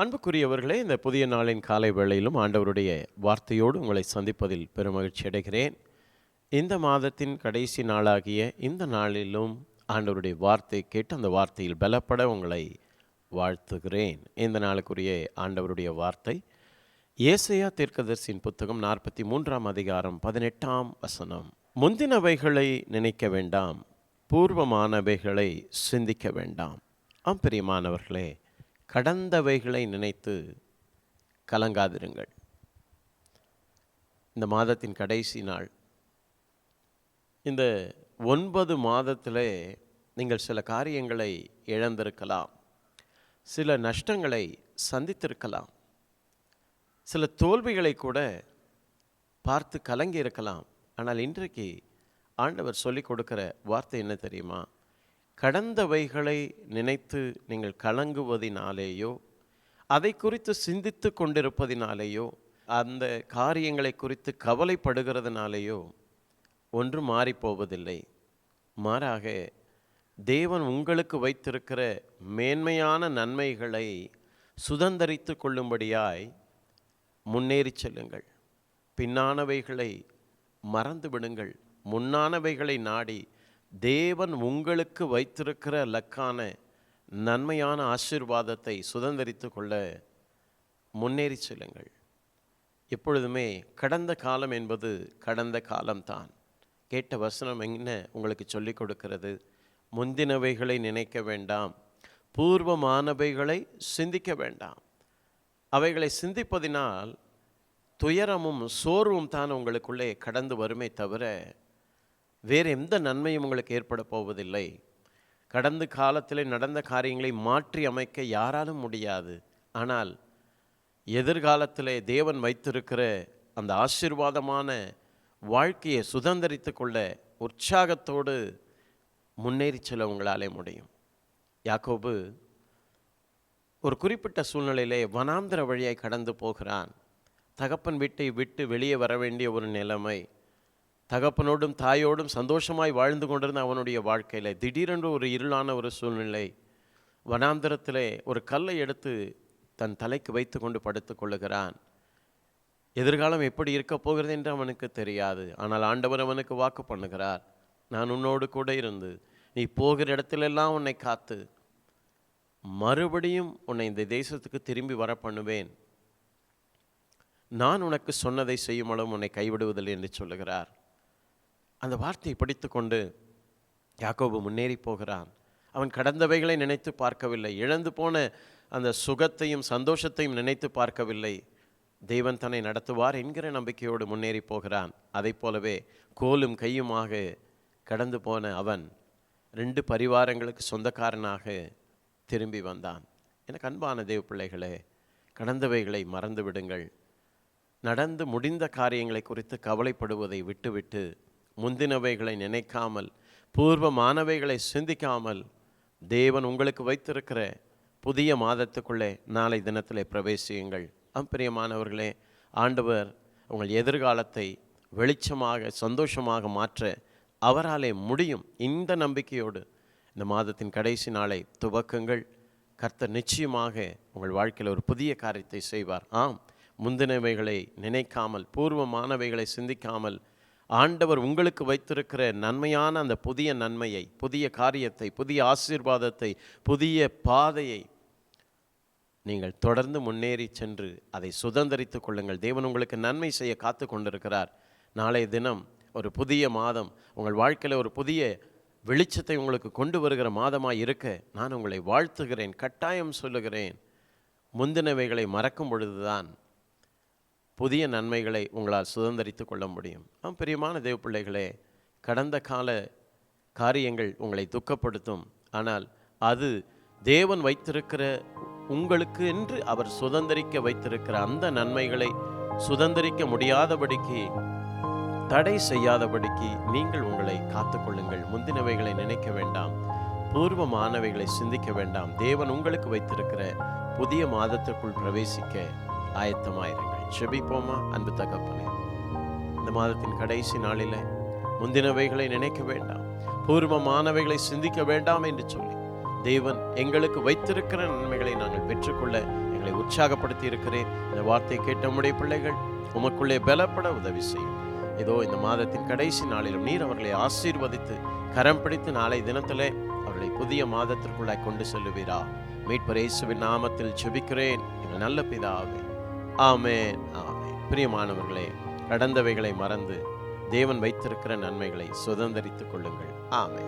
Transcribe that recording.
அன்புக்குரியவர்களே இந்த புதிய நாளின் காலை வேளையிலும் ஆண்டவருடைய வார்த்தையோடு உங்களை சந்திப்பதில் பெருமகிழ்ச்சி அடைகிறேன். இந்த மாதத்தின் கடைசி நாளாகிய இந்த நாளிலும் ஆண்டவருடைய வார்த்தை கேட்டு அந்த வார்த்தையில் பலப்பட உங்களை வாழ்த்துகிறேன். இந்த நாளுக்குரிய ஆண்டவருடைய வார்த்தை ஏசையா தீர்க்கதர்சியின் புத்தகம் நாற்பத்தி மூன்றாம் அதிகாரம் பதினெட்டாம் வசனம். முந்தினவைகளை நினைக்க வேண்டாம் பூர்வமானவைகளை சிந்திக்க வேண்டாம். ஆம் பிரியமானவர்களே கடந்தவைகளை நினைத்து கலங்காதிருங்கள். இந்த மாதத்தின் கடைசி நாள். இந்த ஒன்பது மாதத்திலே நீங்கள் சில காரியங்களை இழந்திருக்கலாம். சில நஷ்டங்களை சந்தித்திருக்கலாம். சில தோல்விகளை கூட பார்த்து கலங்கி இருக்கலாம். ஆனால் இன்றைக்கு ஆண்டவர் சொல்லிக் கொடுக்கிற வார்த்தை என்ன தெரியுமா? கடந்தவைகளை நினைத்து நீங்கள் கலங்குவதினாலேயோ அதை குறித்து சிந்தித்து கொண்டிருப்பதினாலேயோ அந்த காரியங்களை குறித்து கவலைப்படுகிறதுனாலேயோ ஒன்று மாறிப்போவதில்லை. மாறாக தேவன் உங்களுக்கு வைத்திருக்கிற மேன்மையான நன்மைகளை சுதந்திரித்து கொள்ளும்படியாய் முன்னேறி செல்லுங்கள். பின்னானவைகளை மறந்து விடுங்கள் முன்னானவைகளை நாடி தேவன் உங்களுக்கு வைத்திருக்கிற லக்கான நன்மையான ஆசீர்வாதத்தை சுதந்திரித்து கொள்ள முன்னேறி செல்லுங்கள். எப்பொழுதுமே கடந்த காலம் என்பது கடந்த காலம்தான். கேட்ட வசனம் என்ன உங்களுக்கு சொல்லிக் கொடுக்கிறது? முந்தினவைகளை நினைக்க வேண்டாம். பூர்வமானவைகளை சிந்திக்க வேண்டாம். அவைகளை சிந்திப்பதினால் துயரமும் சோர்வும் தான் உங்களுக்குள்ளே கடந்து வருமே தவிர வேறு எந்த நன்மையும் உங்களுக்கு ஏற்பட போவதில்லை. கடந்த காலத்தில் நடந்த காரியங்களை மாற்றி அமைக்க யாராலும் முடியாது. ஆனால் எதிர்காலத்திலே தேவன் வைத்திருக்கிற அந்த ஆசீர்வாதமான வாழ்க்கையை சுதந்திரித்து கொள்ள உற்சாகத்தோடு முன்னேறி செல்ல உங்களாலே முடியும். யாக்கோபு ஒரு குறிப்பிட்ட சூழ்நிலையிலே வனாந்திர வழியாய் கடந்து போகிறான். தகப்பன் வீட்டை விட்டு வெளியே வர வேண்டிய ஒரு நிலைமை. தகப்பனோடும் தாயோடும் சந்தோஷமாய் வாழ்ந்து கொண்டிருந்த அவனுடைய வாழ்க்கையில் திடீரென்று ஒரு இருளான ஒரு சூழ்நிலை வனாந்திரத்தில் ஒரு கல்லை எடுத்து தன் தலைக்கு வைத்து கொண்டு படுத்து கொள்ளுகிறான். எதிர்காலம் எப்படி இருக்க போகிறது என்று அவனுக்கு தெரியாது. ஆனால் ஆண்டவர் அவனுக்கு வாக்கு பண்ணுகிறார். நான் உன்னோடு கூட இருந்து நீ போகிற இடத்திலெல்லாம் உன்னை காத்து மறுபடியும் உன்னை இந்த தேசத்துக்கு திரும்பி வர பண்ணுவேன். நான் உனக்கு சொன்னதை செய்யும் அளவு உன்னை கைவிடுவதில்லை என்று சொல்லுகிறார். அந்த வார்த்தையை படித்துக்கொண்டு யாக்கோபு முன்னேறி போகிறான். அவன் கடந்தவைகளை நினைத்து பார்க்கவில்லை. இழந்து போன அந்த சுகத்தையும் சந்தோஷத்தையும் நினைத்து பார்க்கவில்லை. தெய்வன் தன்னை நடத்துவார் என்கிற நம்பிக்கையோடு முன்னேறி போகிறான். அதை போலவே கோலும் கையுமாக கடந்து போன அவன் ரெண்டு பரிவாரங்களுக்கு சொந்தக்காரனாக திரும்பி வந்தான். எனக்கு அன்பான தேவ பிள்ளைகளே கடந்தவைகளை மறந்து விடுங்கள். நடந்து முடிந்த காரியங்களை குறித்து கவலைப்படுவதை விட்டுவிட்டு முந்தினவைகளை நினைக்காமல் பூர்வமானவைகளை சிந்திக்காமல் தேவன் உங்களுக்கு வைத்திருக்கிற புதிய மாதத்துக்குள்ளே நாளை தினத்திலே பிரவேசியுங்கள். அம்பிரியமானவர்களே ஆண்டவர் உங்கள் எதிர்காலத்தை வெளிச்சமாக சந்தோஷமாக மாற்ற அவராலே முடியும் இந்த நம்பிக்கையோடு இந்த மாதத்தின் கடைசி நாளை துவக்குங்கள். கர்த்தர் நிச்சயமாக உங்கள் வாழ்க்கையில் ஒரு புதிய காரியத்தை செய்வார். ஆம் முந்தினவைகளை நினைக்காமல் பூர்வமானவைகளை சிந்திக்காமல் ஆண்டவர் உங்களுக்கு வைத்திருக்கிற நன்மையான அந்த புதிய நன்மையை புதிய காரியத்தை புதிய ஆசீர்வாதத்தை புதிய பாதையை நீங்கள் தொடர்ந்து முன்னேறி சென்று அதை சுதந்திரித்து கொள்ளுங்கள். தேவன் உங்களுக்கு நன்மை செய்ய காத்து கொண்டிருக்கிறார். நாளைய தினம் ஒரு புதிய மாதம் உங்கள் வாழ்க்கையில் ஒரு புதிய வெளிச்சத்தை உங்களுக்கு கொண்டு வருகிற மாதமாக இருக்க நான் உங்களை வாழ்த்துகிறேன் கட்டாயம் சொல்லுகிறேன். முந்தினவைகளை மறக்கும் பொழுதுதான் புதிய நன்மைகளை உங்களால் சுதந்திரித்து கொள்ள முடியும். ஆம் பிரியமான தேவ பிள்ளைகளே கடந்த கால காரியங்கள் உங்களை துக்கப்படுத்தும். ஆனால் அது தேவன் வைத்திருக்கிற உங்களுக்கு என்று அவர் சுதந்திரிக்க வைத்திருக்கிற அந்த நன்மைகளை சுதந்திரிக்க முடியாதபடிக்கு தடை செய்யாதபடிக்கு நீங்கள் உங்களை காத்துக்கொள்ளுங்கள் முந்தினவைகளை நினைக்க வேண்டாம். பூர்வமானவைகளை சிந்திக்க வேண்டாம். தேவன் உங்களுக்கு வைத்திருக்கிற புதிய மாதத்திற்குள் பிரவேசிக்க ஆயத்தமாயிருங்கள். செபிப்போமா? அன்பு தகப்பனே இந்த மாதத்தின் கடைசி நாளில் முந்தினவைகளை நினைக்க வேண்டாம் பூர்வமானவைகளை சிந்திக்க வேண்டாம் என்று சொல்லி தேவன் எங்களுக்கு வைத்திருக்கிற நன்மைகளை நாங்கள் பெற்றுக்கொள்ள எங்களை உற்சாகப்படுத்தி இருக்கிறேன் இந்த வார்த்தை கேட்ட உடைய பிள்ளைகள் உமக்குள்ளே பலப்பட உதவி செய்யும். இதோ இந்த மாதத்தின் கடைசி நாளிலும் நீர் அவர்களை ஆசீர்வதித்து கரம் பிடித்து நாளை தினத்திலே அவர்களை புதிய மாதத்திற்குள்ளாய் கொண்டு செல்லுவீரா. மீட்பர் இயேசுவின் நாமத்தில் செபிக்கிறேன். எங்கள் நல்ல பிதாவே ஆமேன் ஆமென். பிரியமானவர்களே கடந்தவைகளை மறந்து தேவன் வைத்திருக்கிற நன்மைகளை சுதந்தரித்துக் கொள்ளுங்கள். ஆமே